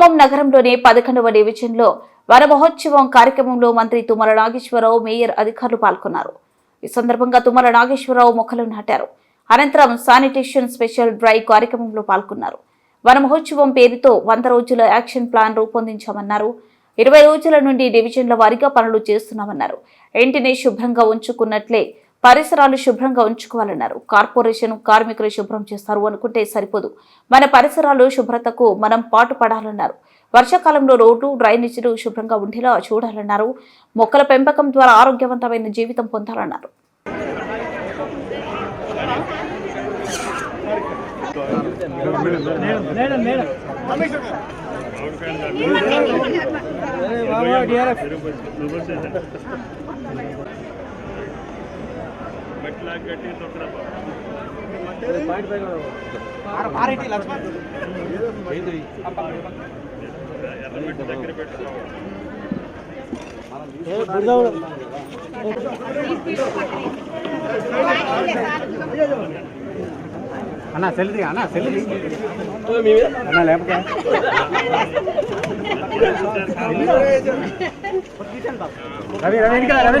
ఖమ్మం నగరంలోని పదకొండవ డివిజన్లో వన మహోత్సవం కార్యక్రమంలో మంత్రి తుమ్మల నాగేశ్వరరావు మేయర్ అధికారులు పాల్గొన్నారు. ఈ సందర్భంగా తుమ్మల నాగేశ్వరరావు మొక్కలు నాటారు. అనంతరం శానిటేషన్ స్పెషల్ డ్రై కార్యక్రమంలో పాల్గొన్నారు. వన మహోత్సవం పేరుతో వంద రోజుల యాక్షన్ ప్లాన్ రూపొందించామన్నారు. ఇరవై రోజుల నుండి డివిజన్ల వారీగా పనులు చేస్తున్నామన్నారు. ఇంటిని శుభ్రంగా ఉంచుకున్నట్లే పరిసరాలు శుభ్రంగా ఉంచుకోవాలన్నారు. కార్పొరేషన్ కార్మికులు శుభ్రం చేస్తారు అనుకుంటే సరిపోదు. మన పరిసరాలు శుభ్రతకు మనం పాటు పడాలన్నారు వర్షాకాలంలో రోడ్లు డ్రైనేజీలు శుభ్రంగా ఉండేలా చూడాలన్నారు. మొక్కల పెంపకం ద్వారా ఆరోగ్యవంతమైన జీవితం పొందాలన్నారు. అన్న సెల్ది అన్న సెల్ది అన్న లేకపోతే రవి రవి వెనక రవి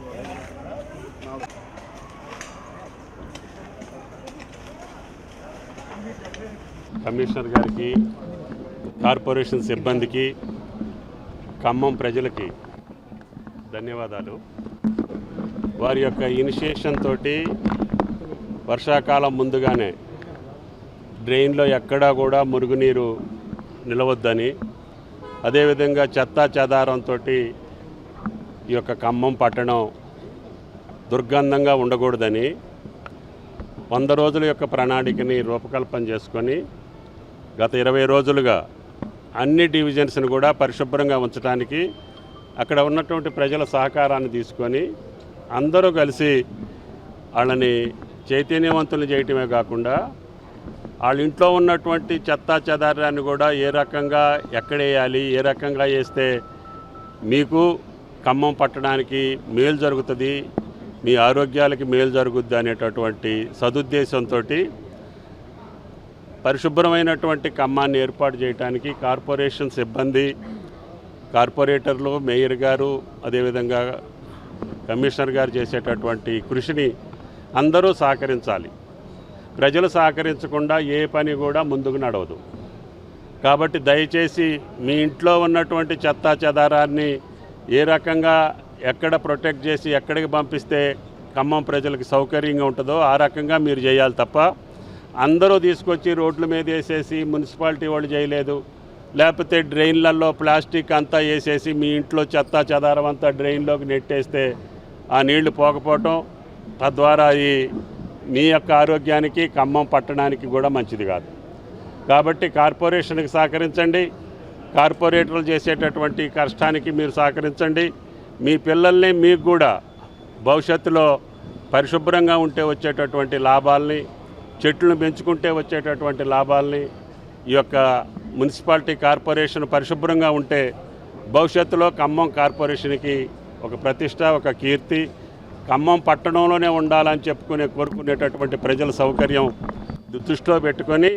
కమిషనర్ గారికి కార్పొరేషన్ సిబ్బందికి ఖమ్మం ప్రజలకి ధన్యవాదాలు. వారి యొక్క ఇనిషియేషన్ తోటి వర్షాకాలం ముందుగానే డ్రైన్లో ఎక్కడా కూడా మురుగునీరు నిలవద్దని అదేవిధంగా చెత్తా చెదారంతో ఈ యొక్క ఖమ్మం పట్టణం దుర్గంధంగా ఉండకూడదని వంద రోజుల యొక్క ప్రణాళికని రూపకల్పన చేసుకొని గత ఇరవై రోజులుగా అన్ని డివిజన్స్ని కూడా పరిశుభ్రంగా ఉంచడానికి అక్కడ ఉన్నటువంటి ప్రజల సహకారాన్ని తీసుకొని అందరూ కలిసి వాళ్ళని చైతన్యవంతులు చేయటమే కాకుండా వాళ్ళ ఇంట్లో ఉన్నటువంటి చెత్తా చెదారాన్ని కూడా ఏ రకంగా ఎక్కడేయాలి ఏ రకంగా వేస్తే మీకు ఖమ్మం పట్టడానికి మేలు జరుగుతుంది మీ ఆరోగ్యాలకి మేలు జరుగుద్ది అనేటటువంటి సదుద్దేశంతో పరిశుభ్రమైనటువంటి ఖమ్మాన్ని ఏర్పాటు చేయడానికి కార్పొరేషన్ సిబ్బంది కార్పొరేటర్లు మేయర్ గారు అదేవిధంగా కమిషనర్ గారు చేసేటటువంటి కృషిని అందరూ సహకరించాలి. ప్రజలు సహకరించకుండా ఏ పని కూడా ముందుకు నడవదు. కాబట్టి దయచేసి మీ ఇంట్లో ఉన్నటువంటి చెత్తా చెదారాన్ని ఏ రకంగా ఎక్కడ ప్రొటెక్ట్ చేసి ఎక్కడికి పంపిస్తే ఖమ్మం ప్రజలకు సౌకర్యంగా ఉంటుందో ఆ రకంగా మీరు చేయాలి తప్ప అందరూ తీసుకొచ్చి రోడ్ల మీద వేసేసి మున్సిపాలిటీ వాళ్ళు చేయలేదు. లేకపోతే డ్రైన్లలో ప్లాస్టిక్ అంతా వేసేసి మీ ఇంట్లో చెత్త చెదారం అంతా డ్రైన్లోకి నెట్టేస్తే ఆ నీళ్ళు పోకపోవటం తద్వారా ఈ మీ యొక్క ఆరోగ్యానికి ఖమ్మం పట్టడానికి కూడా మంచిది కాదు. కాబట్టి కార్పొరేషన్కి సహకరించండి. కార్పొరేటర్లు చేసేటటువంటి కష్టానికి మీరు సహకరించండి. మీ పిల్లల్ని మీకు కూడా భవిష్యత్తులో పరిశుభ్రంగా ఉంటే వచ్చేటటువంటి లాభాల్ని చెట్లను పెంచుకుంటే వచ్చేటటువంటి లాభాల్ని ఈ యొక్క మున్సిపాలిటీ కార్పొరేషన్ పరిశుభ్రంగా ఉంటే భవిష్యత్తులో ఖమ్మం కార్పొరేషన్కి ఒక ప్రతిష్ట ఒక కీర్తి. ఖమ్మం పట్టణంలోనే ఉండాలని చెప్పుకునే కోరుకునేటటువంటి ప్రజల సౌకర్యం దృష్టిలో పెట్టుకొని